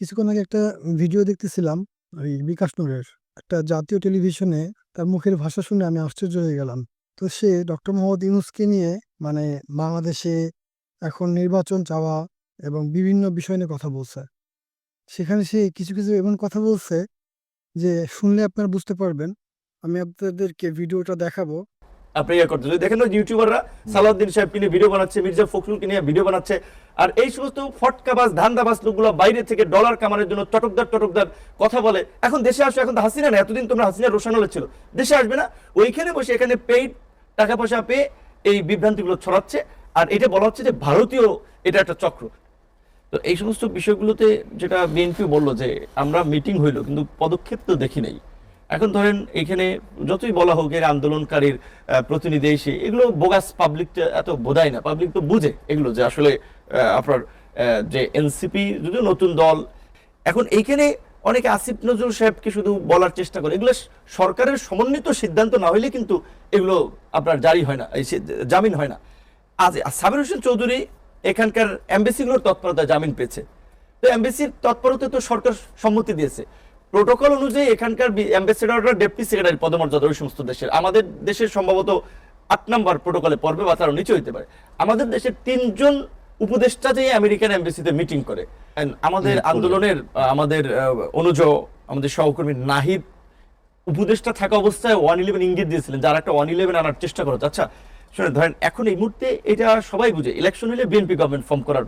কিছুক্ষণ আগে একটা ভিডিও দেখতেছিলাম, ওই বিকাশ নূরের। একটা জাতীয় টেলিভিশনে তার মুখের ভাষা শুনে আমি আশ্চর্য হয়ে গেলাম। তো সে ডক্টর মোহাম্মদ ইউনুসকে নিয়ে মানে বাংলাদেশে এখন নির্বাচন চাওয়া এবং বিভিন্ন বিষয় নিয়ে কথা বলছে। সেখানে সে কিছু কিছু এমন কথা বলছে যে, শুনলে আপনারা বুঝতে পারবেন। আমি আপনাদেরকে ভিডিওটা দেখাবো। আপনি ইয়ে করতে যদি দেখেন ইউটিউবাররা সালাউদ্দিন সাহেবকে নিয়ে ভিডিও বানাচ্ছে, মির্জা ফখরুলকে নিয়ে ভিডিও বানাচ্ছে, আর এই সমস্ত ফটকাবাজ, ধান্দাবাজ লোকগুলো বাইরে থেকে ডলার কামানোর জন্য টটকদার টটকদার কথা বলে, এখন দেশে আসো, এখন তো হাসিনা না এতদিন তোমরা হাসিনা রোশন হলে ছিল। দেশে আসবে না, ওইখানে বসে এখানে পেইড টাকা পয়সা পেয়ে এই বিভ্রান্তিগুলো ছড়াচ্ছে, আর এটা বলা হচ্ছে যে ভারতীয় এটা একটা চক্র। তো এই সমস্ত বিষয়গুলোতে যেটা বিএনপি বলল যে আমরা মিটিং হইল, কিন্তু পদক্ষেপ তো দেখি নাই। এখন ধরেন এখানে যতই বলা হোক এর আন্দোলনকারীর প্রতিনিধি এসে, এগুলো বোগাস পাবলিক এত বোধায় না। পাবলিক তো বুঝে এগুলো যে আসলে আপনার যে এনসিপি যদিও নতুন দল, এখন এইখানে অনেকে আসিফ নজরুল সাহেবকে শুধু বলার চেষ্টা করে। এগুলো সরকারের সমন্বিত সিদ্ধান্ত না হলে কিন্তু এগুলো আপনার জারি হয় না জামিন হয় না। আজ সাবির হোসেন চৌধুরী এখানকার এমবেসিগুলোর তৎপরতা জামিন পেয়েছে। তো এমবেসির তৎপরতা তো সরকার সম্মতি দিয়েছে। প্রোটোকল অনুযায়ী এখানকার অ্যাম্বাসেডাররা ডেপুটি সেক্রেটারি পদমর্যাদা ওই সমস্ত দেশের। আমাদের দেশের সম্ভবত আট নম্বর প্রোটোকলে পড়বে বা তার নিচে হইতে পারে। আমাদের দেশের তিনজন উপদেষ্টা যে আমেরিকান এমবেসিতে মিটিং করে। আমাদের আন্দোলনের আমাদের অনুজ আমাদের সহকর্মী নাহিদ উপদেষ্টা থাকা অবস্থায় ওয়ান ইলেভেন ইঙ্গিত দিয়েছিলেন যারা একটা ওয়ান ইলেভেন আনার চেষ্টা করো। আচ্ছা শুনে ধরেন এখন এই মুহূর্তে এটা সবাই বুঝে ইলেকশন হলে বিএনপি গভর্নমেন্ট ফর্ম করার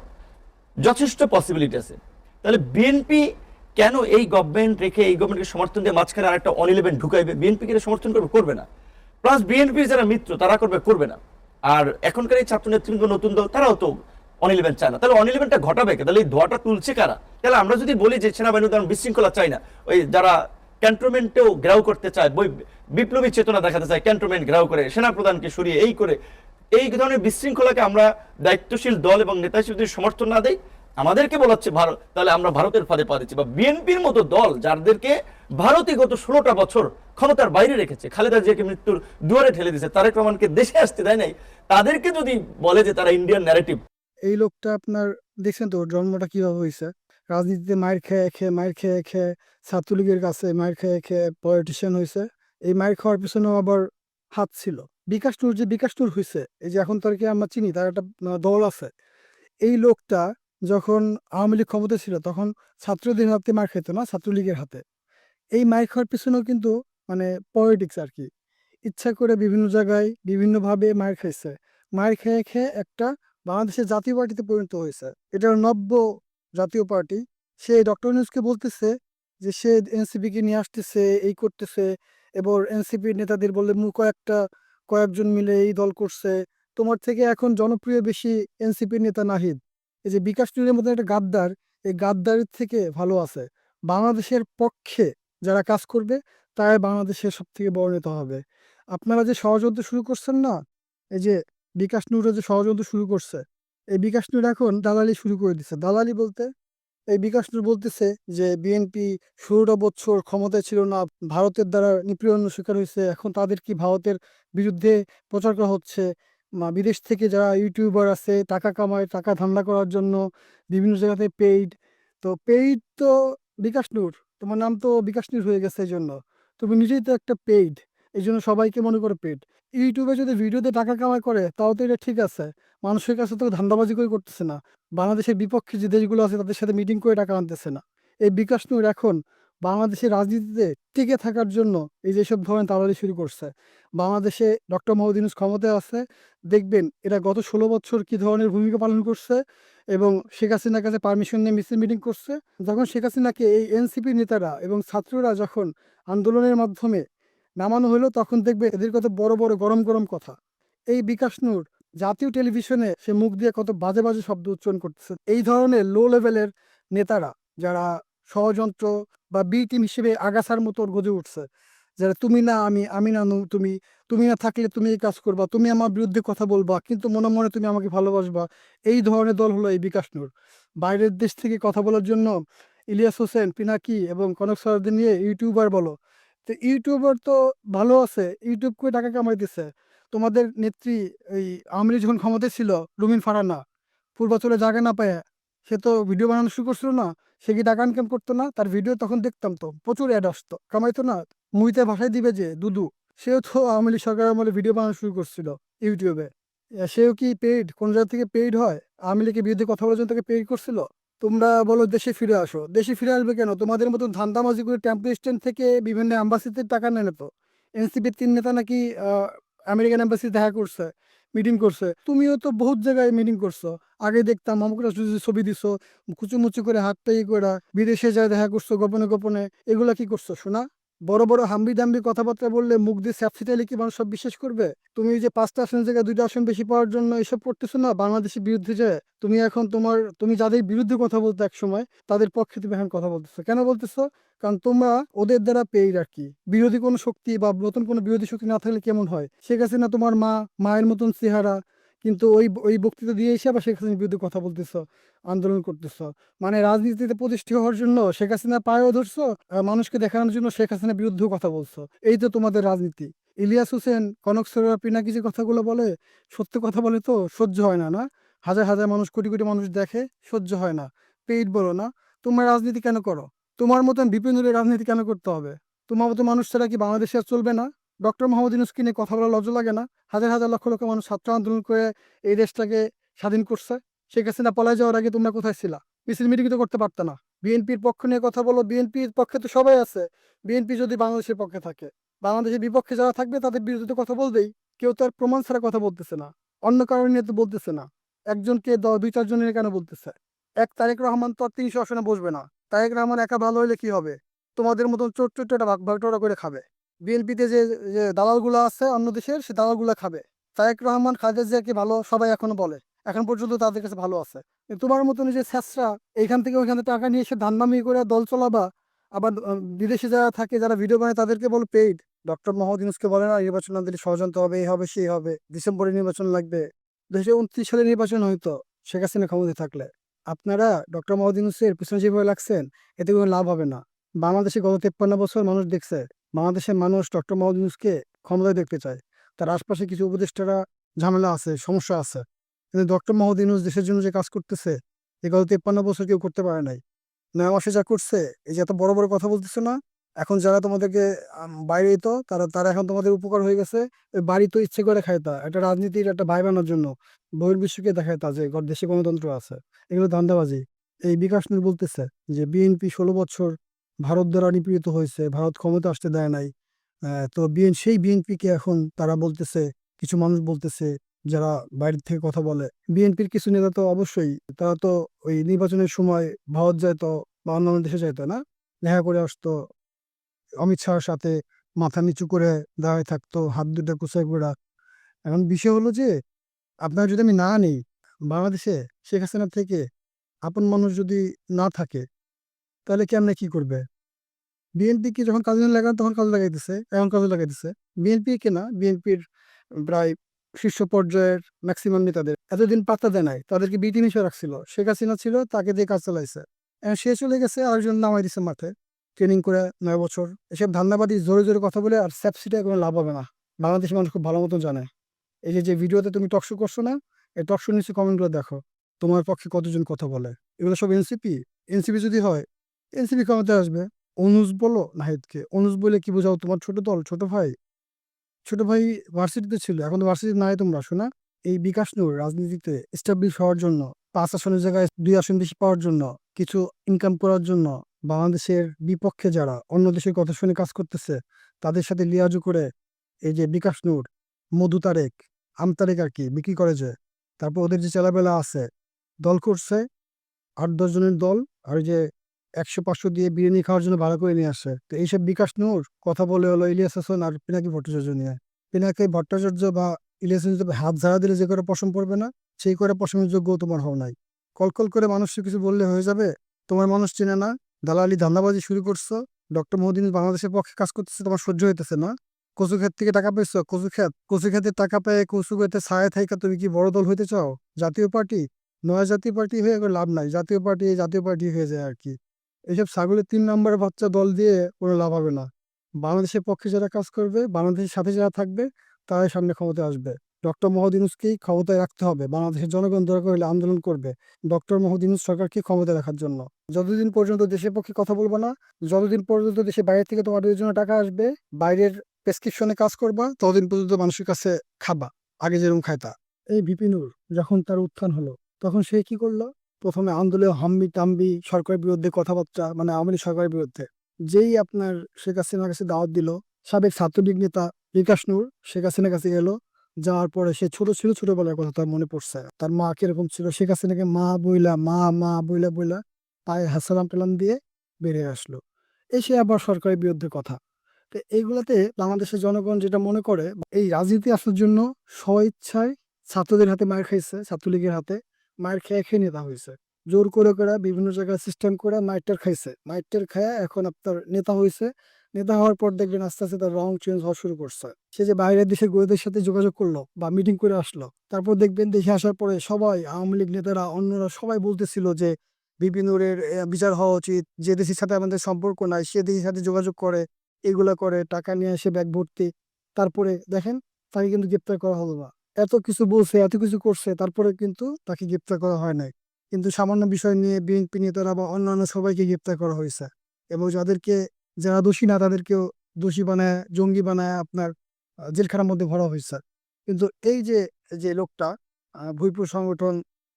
যথেষ্ট পসিবিলিটি আছে। তাহলে বিএনপি কেন এই গভর্নমেন্ট রেখে, এই গভর্নমেন্টকে সমর্থন দিয়ে মাঝখানে আর একটা ওয়ান ইলেভেন ঢুকাইবে? বিএনপি কে সমর্থন করবে? করবে না। প্লাস বিএনপির যারা মিত্র, তারা করবে? করবে না। আর এখনকার এই ছাত্র নেতৃবৃন্দ নতুন দল, তারাও তো অন চায় না। তাহলে অন ঘটাবে কে? তাহলে এই ধোয়াটা তুলছে কারা? তাহলে আমরা যদি বলি যে সেনাবাহিনী তেমন বিশৃঙ্খলা চাই না, ওই যারা ক্যান্টনমেন্টেও ঘেরাও করতে চায়, বই বিপ্লবী চেতনা দেখাতে চায়, ক্যান্টনমেন্ট ঘেরাও করে সেনা প্রধানকে সরিয়ে, এই করে, এই ধরনের বিশৃঙ্খলাকে আমরা দায়িত্বশীল দল এবং নেতা হিসেবে যদি সমর্থন না দেই আমাদেরকে বলাচ্ছে ভারত, তাহলে আমরা ভারতের ফাঁদে পা দিচ্ছি। বা বিএনপির মতো দল যাদেরকে ভারতে গত ষোলোটা বছর ক্ষমতার বাইরে রেখেছে, খালেদা জিয়াকে মৃত্যুর দুয়ারে ঠেলে দিয়েছে, তারেক রহমানকে দেশে আসতে দেয় নাই, তাদেরকে যদি বলে যে তারা ইন্ডিয়ান ন্যারেটিভ এই লোকটা আপনার, দেখছেন তো জন্মটা কীভাবে হয়েছে? রাজনীতিতে মায়ের খেয়ে খেয়ে মায়ের খেয়ে খেয়ে ছাত্রলীগের কাছে মায়ের খেয়ে খেয়ে পলিটিশিয়ান হয়েছে। এই মায়ের খাওয়ার পিছনেও আবার হাত ছিল। বিকাশ টুর যে বিকাশ টুর হয়েছে, এই যে এখন তারকে আমরা চিনি, তার একটা দল আছে। এই লোকটা যখন আওয়ামী লীগ ক্ষমতা ছিল, তখন ছাত্রদের হাতে মার খেত না, ছাত্রলীগের হাতে। এই মার খাওয়ার পিছনেও কিন্তু মানে পলিটিক্স আর কি। ইচ্ছা করে বিভিন্ন জায়গায় বিভিন্নভাবে মার খাইছে। মায়ের খেয়ে খেয়ে একটা বাংলাদেশের জাতীয় পার্টিতে পরিণত হয়েছে। এটা নব্য জাতীয় পার্টি। সে ডক্টর নিউজকে বলতেছে যে, সে এনসিপিকে নিয়ে আসতেছে, এই করতেছে, এবার এনসিপির নেতাদের বলে মু কয়েকটা, কয়েকজন মিলে এই দল করছে। তোমার থেকে এখন জনপ্রিয় বেশি এনসিপির নেতা নাহিদ। এই যে বিকাশ নুরের মধ্যে একটা গাদ্দার, এই গাদ্দারের থেকে ভালো আছে। বাংলাদেশের পক্ষে যারা কাজ করবে, তারাই বাংলাদেশের সব থেকে বড় নেতা হবে। আপনারা যে ষড়যন্ত্র শুরু করছেন না, এই যে বিকাশ নূরও যে ষড়যন্ত্র শুরু করছে, এই বিকাশ নূর এখন দালালি শুরু করে দিচ্ছে দালালি বলতে, এই বিকাশ নূর বলতেছে যে বিএনপি ষোলোটা বছর ক্ষমতায় ছিল না, ভারতের দ্বারা নিপীড়নের শিকার হয়েছে, এখন তাদের কি ভারতের বিরুদ্ধে প্রচার করা হচ্ছে? বিদেশ থেকে যারা ইউটিউবার আছে, টাকা কামায়, টাকা ধান্দা করার জন্য বিভিন্ন জায়গাতে পেইড তো পেইড তো বিকাশ নূর। তোমার নাম তো বিকাশ নূর হয়ে গেছে এই জন্য তুমি নিজেই তো একটা পেইড এই জন্য সবাইকে মনে করে পেইড ইউটিউবে যদি ভিডিওতে টাকা কামাই করে, তাও তো এটা ঠিক আছে। মানুষের কাছে তো ধান্দাবাজি করে করতেছে না। বাংলাদেশের বিপক্ষে যে দেশগুলো আছে, তাদের সাথে মিটিং করে টাকা আনতেছে না। এই বিকাশ নূর এখন বাংলাদেশের রাজনীতিতে টিকে থাকার জন্য এই যেসব ধরনের তাড়াতাড়ি শুরু করছে, বাংলাদেশে ডক্টর মোহাম্মদ ক্ষমতায় আছে, দেখবেন এরা গত ষোলো বছর কি ধরনের ভূমিকা পালন করছে এবং শেখ হাসিনার কাছে পারমিশন নিয়ে মিছিল মিটিং করছে। যখন শেখ হাসিনাকে এই এনসিপি নেতারা এবং ছাত্ররা যখন আন্দোলনের মাধ্যমে নামানো হলো, তখন দেখবে এদের কত বড় বড় গরম গরম কথা। এই বিকাশ নূর জাতীয় টেলিভিশনে সে মুখ দিয়ে কত বাজে বাজে শব্দ উচ্চারণ করতেছে। এই ধরনের লো লেভেলের নেতারা যারা ষড়যন্ত্র বা বি টিম হিসেবে আগাছার মতো গজে উঠছে। যারা তুমি না আমি আমি না নু, তুমি তুমি না থাকলে তুমি এই কাজ করবা, তুমি আমার বিরুদ্ধে কথা বলবা, কিন্তু মনে মনে তুমি আমাকে ভালোবাসবা। এই ধরনের দল হলো এই বিকাশ নূর। বাইরের দেশ থেকে কথা বলার জন্য ইলিয়াস হোসেন, পিনাকি এবং কনক সরদের নিয়ে ইউটিউবার বলো। তো ইউটিউবার তো ভালো আছে, ইউটিউব করে টাকা কামাইতেছে তোমাদের নেত্রী এই লীগ যখন ক্ষমতায় ছিল, রুমিন ফারানা, পূর্বাচলে জায়গা না পায় সে তো ভিডিও বানানো শুরু করছিল না, সে কি টাকা ইনকাম করতো না? তার ভিডিও তখন দেখতাম তো, প্রচুর অ্যাড আসতো। কামাইতো না, মুইতে ভাষায় দিবে যে, দুদু, সেও তো আওয়ামী লীগ সরকারের আমলে ভিডিও বানানো শুরু করছিল ইউটিউবে সেও কি পেইড কোন জায়গা থেকে পেইড হয়? আওয়ামী লীগের বিরুদ্ধে কথা বলার জন্য তাকে পেইড করছিল? তোমরা বলো, দেশে ফিরে আসো। দেশে ফিরে আসবে কেন? তোমাদের মতো ধান্দামাজি করে টেম্পো স্ট্যান্ড থেকে বিভিন্ন অ্যাম্বাসিতে টাকা নেয় তো? এনসিপির তিন নেতা নাকি আমেরিকান অ্যাম্বাসি দেখা করছে। মিটিং করছে। তুমিও তো বহুত জায়গায় মিটিং করছ। আগে দেখতাম মামুকরা ছবি দিছো কুচুমুচু করে হাত পেয়ে করে বিদেশে যায় দেখা করছ, গোপনে গোপনে। এগুলা কি করছ, শোনা? বড় বড় হাম্বি দাম্বি কথাবার্তা বললে মুখ দিয়ে স্যাপসিটাইলে কি মানুষ সব বিশ্বাস করবে। তুমি যে পাঁচটা আসনের জায়গায় দুইটা আসন বেশি পাওয়ার জন্য এসব করতেছো না? বাংলাদেশের বিরুদ্ধে যে তুমি এখন তোমার, তুমি যাদের বিরুদ্ধে কথা বলতে এক সময়, তাদের পক্ষে তুমি এখন কথা বলতেছো। কেন বলতেছো? কারণ তোমরা ওদের দ্বারা পেয়ে আর কি। বিরোধী কোনো শক্তি বা নতুন কোনো বিরোধী শক্তি না থাকলে কেমন হয়? সে কাছে না তোমার মা, মায়ের মতন চেহারা কিন্তু ওই ওই বক্তৃতা দিয়ে এসে আবার শেখ হাসিনার বিরুদ্ধে কথা বলতেছ, আন্দোলন করতেছ। মানে রাজনীতিতে প্রতিষ্ঠিত হওয়ার জন্য শেখ হাসিনা পায়েও ধরছো মানুষকে দেখানোর জন্য শেখ হাসিনার বিরুদ্ধেও কথা বলছো। এই তো তোমাদের রাজনীতি। ইলিয়াস হোসেন, কনক সরোয়ার পিনাকি যে কথাগুলো বলে, সত্য কথা বলে তো সহ্য হয় না না? হাজার হাজার মানুষ, কোটি কোটি মানুষ দেখে সহ্য হয় না। পেইড বলো না। তোমরা রাজনীতি কেন করো? তোমার মতন বিপিনুরের রাজনীতি কেন করতে হবে? তোমার মতো মানুষ ছাড়া কি বাংলাদেশে আর চলবে না? ডক্টর মোহাম্মদ ইউনুসকে নিয়ে কথা বলা লজ্জা লাগে না। হাজার হাজার লক্ষ লক্ষ মানুষ ছাত্র আন্দোলন করে এই দেশটাকে স্বাধীন করছে। শেখ হাসিনা পলায় যাওয়ার আগে তোমরা কোথায় ছিলা? মিছিল মিটিং তো করতে পারতো না। বিএনপির পক্ষ নিয়ে কথা বলো। বিএনপির পক্ষে তো সবাই আছে। বিএনপি যদি বাংলাদেশের পক্ষে থাকে, বাংলাদেশের বিপক্ষে যারা থাকবে তাদের বিরুদ্ধে কথা বলবেই। কেউ তো আর প্রমাণ ছাড়া কথা বলতেছে না। অন্য কারণে তো বলতেছে না। একজনকে দুই চারজনের কেন বলতেছে? এক তারেক রহমান তো আর তিনশো আসনে বসবে না। তারেক রহমান একা ভালো হলে কি হবে? তোমাদের মতন চোট চোট একটা ভাগ ভাগটোরা করে খাবে। বিএনপিতে যে যে দালালগুলো আছে অন্য দেশের, সে দালালগুলো খাবে। তারেক রহমান, খালেদা জিয়াকে ভালো সবাই এখনও বলে। এখন পর্যন্ত তাদের কাছে ভালো আছে। তোমার মতন যে স্যাসরা এইখান থেকে ওইখান টাকা নিয়ে এসে ধান্দামি করে দল চলাবা, আবার বিদেশে যারা থাকে, যারা ভিডিও বানায়, তাদেরকে বলো পেইড ডক্টর মোহাম্মদ ইউনুসকে বলে না, নির্বাচন না দিলে ষড়যন্ত্র হবে, এই হবে, সেই হবে। ডিসেম্বরে নির্বাচন লাগবে। দু উনত্রিশ সালে নির্বাচন হয়তো, শেখ হাসিনা ক্ষমতায় থাকলে। আপনারা ডক্টর মোহাম্মদ ইউনুসের পিছনে যেভাবে লাগছেন, এতে কোনো লাভ হবে না। বাংলাদেশে গত তেপ্পান্ন বছর মানুষ দেখছে বাংলাদেশের মানুষ ডক্টর মোহাম্মদ ইউনুসকে ক্ষমতায় দেখতে চায়। তার আশপাশে কিছু উপদেষ্টারা ঝামেলা আছে, সমস্যা আছে। কিন্তু ডক্টর মোহাম্মদ ইউনুস দেশের জন্য যে কাজ করতেছে, এ গত তেপ্পান্ন বছর কেউ করতে পারে নাই। নয় মাসে যা করছে, এই যে এত বড় বড় কথা বলতেছে না, এখন যারা তোমাদেরকে বাইরে দিত তারা তারা এখন তোমাদের উপকার হয়ে গেছে, ওই বাড়ি তো ইচ্ছে করে খায় তা, একটা রাজনীতির একটা ভাইবানোর জন্য, বহির্বিশ্বকে দেখায় তা যে দেশে গণতন্ত্র আছে। এগুলো ধান্দাবাজি। এই বিকাশ বলতেছে যে, বিএনপি ষোলো বছর ভারত দ্বারা নিপীড়িত হয়েছে, ভারত ক্ষমতা আসতে দেয় নাই। তো বিএন, সেই বিএনপিকে এখন তারা বলতেছে, কিছু মানুষ বলতেছে, যারা বাইরের থেকে কথা বলে। বিএনপির কিছু নেতা তো অবশ্যই, তারা তো ওই নির্বাচনের সময় ভারত যেত বা অন্যান্য দেশে যেত না? দেখা করে আসতো, অমিত শাহর সাথে মাথা নিচু করে দাঁড়ায় থাকতো, হাত দুটো কুচাই করে এখন বিষয় হলো যে, আপনার যদি আমি না নেই বাংলাদেশে, শেখ হাসিনা থেকে আপন মানুষ যদি না থাকে তাহলে কেমনে কি করবে? বিএনপি কি যখন কাজে লাগান, তখন কাজে লাগাইতেছে এখন কাজে লাগাইতেছে। বিএনপি কে না বিএনপির প্রায় শীর্ষ পর্যায়ের ম্যাক্সিমাম নেতাদের এতদিন পাত্তা দেয় নাই, তাদেরকে বিটি মিশে রাখছিল। শেখ হাসিনা ছিল, তাকে দিয়ে কাজ চালাইছে। সে চলে গেছে আরেকজন নামাই দিছে মাঠে ট্রেনিং করে নয় বছর। এসব ধান্দাবাদি জোরে জোরে কথা বলে আর স্যাপসিটা কোনো লাভ হবে না। বাংলাদেশের মানুষ খুব ভালো মতন জানে। এই যে যে ভিডিওতে তুমি টকশো করছ না, এই টকশো নিচে কমেন্টগুলো দেখো। তোমার পক্ষে কতজন কথা বলে? এগুলো সব এনসিপি এনসিপি যদি হয় এনসিপি ক্ষমতায় আসবে। অনুজ বলো নাহিদকে। অনুজ বলে কি বোঝাও তোমার ছোট দল, ছোট ভাই? ছোট ভাই ভার্সিটিতে ছিল, এখন ভার্সিটি নাই তোমরা, শোনা? এই বিকাশ নূর রাজনীতিতে এস্টাবলিশ হওয়ার জন্য, পাঁচ আসনের জায়গায় দুই আসন বেশি পাওয়ার জন্য, কিছু ইনকাম করার জন্য, বাংলাদেশের বিপক্ষে যারা অন্য দেশের কথা শুনে কাজ করতেছে, তাদের সাথে লিয়াজু করে এই যে বিকাশ নূর, মধু তারেক, আম তারেক আর কি, বিক্রি করে যে, তারপর ওদের যে চেলাবেলা আছে, দল করছে, আট দশ জনের দল, আর যে একশো পাঁচশো দিয়ে বিরিয়ানি খাওয়ার জন্য ভাড়া করে নিয়ে আসে। তো এইসব বিকাশ নূর, কথা বলে হলো ইলিয়াস হাসান আর পিনাকি ভট্টাচার্য নিয়ে। পিনাকি ভট্টাচার্য বা ইলিয়াস হাসান হাত ঝাড়া দিলে যে করে পশম পড়বে না, সেই করে পশমের যোগ্য তোমার হও নাই। কলকল করে মানুষকে কিছু বললে হয়ে যাবে, তোমার মানুষ চেনে না। দালালি ধান্দাবাজি শুরু করছ, ডক্টর মোদিন বাংলাদেশের পক্ষে কাজ করতেছে, তোমার সহ্য হইতেছে না। কচু ক্ষেত থেকে টাকা পেয়েছ কচু ক্ষেত, কচু ক্ষেতের টাকা পেয়ে কচু ক্ষেতে ছায়া থাইকা তুমি কি বড় দল হইতে চাও? জাতীয় পার্টি? নয়া জাতীয় পার্টি হয়ে লাভ নাই, জাতীয় পার্টি জাতীয় পার্টি হয়ে যায় আর কি। এইসব ছাগলের তিন নম্বরের বাচ্চা দল দিয়ে কোনো লাভ হবে না। বাংলাদেশের পক্ষে যারা কাজ করবে, বাংলাদেশের সাথে যারা থাকবে, তারাই সামনে ক্ষমতা আসবে। ডক্টর মোহাম্মদ ইউনূসকেই ক্ষমতায় রাখতে হবে। বাংলাদেশের জনগণ দরকার হলে আন্দোলন করবে ডক্টর মোহাম্মদ ইউনূস সরকারকে ক্ষমতায় রাখার জন্য। যতদিন পর্যন্ত দেশের পক্ষে কথা বলব না, যতদিন পর্যন্ত দেশের বাইরে থেকে তোমাদের জন্য টাকা আসবে, বাইরের প্রেসক্রিপশনে কাজ করবা, ততদিন পর্যন্ত মানুষের কাছে খাবা, আগে যেরকম খাইতা। এই বিপিনুর যখন তার উত্থান হলো, তখন সে কি করল? প্রথমে আন্দোলনে হাম্বি টাম্বি সরকারের বিরুদ্ধে কথাবার্তা মানে আওয়ামী সরকারের বিরুদ্ধে। যেই আপনার শেখ হাসিনার কাছে দাওয়াত দিল, সাবেক ছাত্রলীগ নেতা বিকাশ নূর শেখ হাসিনার কাছে গেল যাওয়ার পরে সে ছোট ছিল, ছোটবেলার কথা তার মনে পড়ছে। তার মা কীরকম ছিল? শেখ হাসিনাকে মা বইলা, মা মা বইলা বইলা পায়ে হাসালাম টালাম দিয়ে বেরিয়ে আসলো। এসে আবার সরকারের বিরুদ্ধে কথা। তো এইগুলাতে বাংলাদেশের জনগণ যেটা মনে করে, এই রাজনীতি আসার জন্য স্বইচ্ছায় ছাত্রদের হাতে মার খাইছে, ছাত্রলীগের হাতে। মায়ের খেয়ে খেয়ে নেতা হয়েছে। জোর করে করে বিভিন্ন জায়গায় সিস্টেম করে মাইটার খাইছে। মাইটার খায় এখন আপনার নেতা হয়েছে। নেতা হওয়ার পর দেখবেন আস্তে আস্তে তার রং চেঞ্জ হওয়া শুরু করছে। সে যে বাইরের দেশের গোয়েদের সাথে যোগাযোগ করল বা মিটিং করে আসলো, তারপর দেখবেন দেশে আসার পরে সবাই, আওয়ামী লীগ নেতারা, অন্যরা সবাই বলতেছিল যে বিপিনুরের বিচার হওয়া উচিত, যে দেশের সাথে আমাদের সম্পর্ক নাই, সে দেশের সাথে যোগাযোগ করে, এগুলা করে, টাকা নিয়ে এসে ব্যাগ ভর্তি। তারপরে দেখেন তাকে কিন্তু গ্রেপ্তার করা হলো না। এত কিছু বলছে, এত কিছু করছে, তারপরে কিন্তু তাকে গ্রেপ্তার করা হয় নাই। কিন্তু সামান্য বিষয় নিয়ে বিএনপি নেতারা বা অন্যান্য সবাইকে গ্রেপ্তার করা হয়েছে এবং যাদেরকে, যারা দোষী না, তাদেরকেও দোষী বানায়, জঙ্গি বানায় আপনার জেলখানার মধ্যে ভরা হয়েছে। কিন্তু এই যে যে লোকটা ভুইপুর সংগঠন,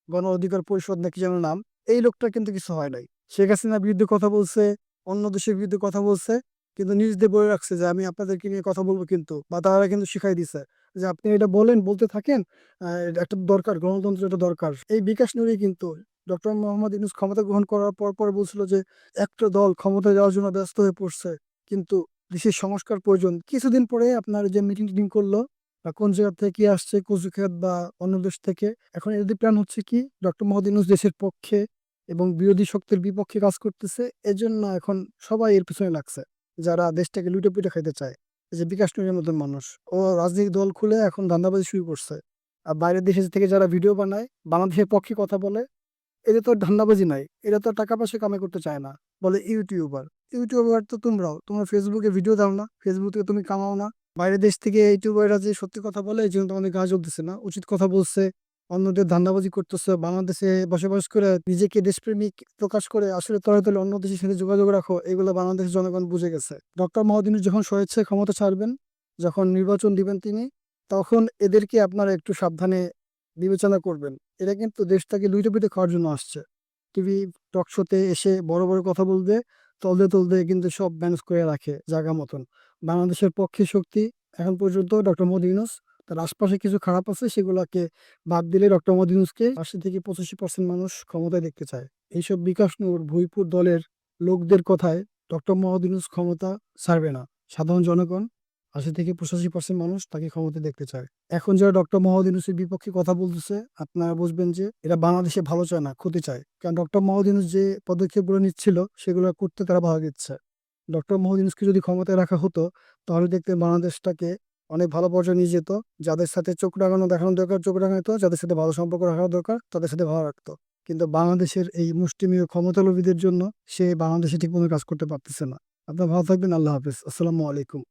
গণ অধিকার পরিষদ নাকি যেন নাম, এই লোকটা কিন্তু কিছু হয় নাই। শেখ হাসিনার বিরুদ্ধে কথা বলছে, অন্য দেশের বিরুদ্ধে কথা বলছে, কিন্তু নিজেদের বলে রাখছে যে, আমি আপনাদেরকে নিয়ে কথা বলব কিন্তু, বা তারা কিন্তু শিখাই দিছে। যে আপনি এটা বলেন, বলতে থাকেন একটা দরকার, গণতন্ত্র এটা দরকার। এই বিকাশ নুরি কিন্তু ডক্টর মোহাম্মদ ইউনুস ক্ষমতা গ্রহণ করার পর পর বলছিল যে, একটা দল ক্ষমতা যাওয়ার জন্য ব্যস্ত হয়ে পড়ছে। কিন্তু দেশের সংস্কার প্রয়োজন। কিছুদিন পরে আপনার যে মিটিং টিটিং করল, বা কোন জায়গা থেকে কি আসছে কুচুখাত বা অন্য দেশ থেকে, এখন এদের প্ল্যান হচ্ছে কি, ডক্টর মোহাম্মদ ইউনুস দেশের পক্ষে এবং বিরোধী শক্তির বিপক্ষে কাজ করতেছে। এজন্য এখন সবাই এর পিছনে লাগছে। যারা দেশটাকে লুটে পুটে খাইতে চায়। যে বিকাশ নুরের মতন মানুষ। ও রাজনৈতিক দল খুলে এখন ধান্দাবাজি শুরু করছে। আর বাইরের দেশে থেকে যারা ভিডিও বানায়, বাংলাদেশের পক্ষে কথা বলে, এদের তো ধান্দাবাজি নাই। এরা তো টাকা পয়সা কামাই করতে চায় না। বলে ইউটিউবার। ইউটিউবার তো তোমরাও। তোমরা ফেসবুকে ভিডিও দাও না। ফেসবুক থেকে তুমি কামাও না। বাইরের দেশ থেকে ইউটিউবাররা যে সত্যি কথা বলে, এই জন্য তোমাদের গা চলতেছে না। উচিত কথা বলছে। অন্যদের ধান্দাবাজি করতেছে, বাংলাদেশে বসবাস করে নিজেকে দেশপ্রেমিক প্রকাশ করে, আসলে তলে তলে অন্য দেশের সাথে যোগাযোগ রাখো, এগুলো বাংলাদেশের জনগণ বুঝে গেছে। ডক্টর মহাদিন যখন স্বেচ্ছায় ক্ষমতা ছাড়বেন, যখন নির্বাচন দিবেন তিনি, তখন এদেরকে আপনারা একটু সাবধানে বিবেচনা করবেন। এরা কিন্তু দেশটাকে লুইটে পিটে খাওয়ার জন্য আসছে। টিভি টক শোতে এসে বড় বড় কথা বলবে, তলদে তলদে কিন্তু সব ম্যানেজ করে রাখে জায়গা মতন। বাংলাদেশের পক্ষে শক্তি, এখন পর্যন্ত ডক্টর ইউনুস তার আশপাশে কিছু খারাপ আছে, সেগুলোকে বাদ দিলে ডক্টর মোহাম্মদ ইউনুসকে আশি থেকে পঁচাশি পার্সেন্ট মানুষ ক্ষমতায় দেখতে চায়। এইসব বিকাশ নূর ভুইপুর দলের লোকদের কথায় ডক্টর মোহাম্মদ ইউনুস ক্ষমতা ছাড়বে না। সাধারণ জনগণ আশি থেকে পঁচাশি পার্সেন্ট মানুষ তাকে ক্ষমতা দেখতে চায়। এখন যারা ডক্টর মোহাম্মদ ইউনুসের বিপক্ষে কথা বলতেছে, আপনারা বুঝবেন যে এরা বাংলাদেশে ভালো চায় না, ক্ষতি চায়। কারণ ডক্টর মোহাম্মদ ইউনুস যে পদক্ষেপগুলো নিচ্ছিল, সেগুলো করতে তারা ভালো দিচ্ছে ডক্টর মোহাম্মদ ইউনুসকে যদি ক্ষমতায় রাখা হতো, তাহলে দেখতে বাংলাদেশটাকে অনেক ভালো পর্যায়ে নিয়ে যেত। যাদের সাথে চোখ রাখানো দেখানো দরকার, চোখ হতো। যাদের সাথে ভালো সম্পর্ক রাখা দরকার, তাদের সাথে ভালো রাখতো কিন্তু বাংলাদেশের এই মুষ্টিমীয় ক্ষমতালোভীদের জন্য সে বাংলাদেশে ঠিকমতো কাজ করতে পারতেছে না। আপনার ভালো থাকবেন, আল্লাহ হাফিজ। আসসালামু আলাইকুম।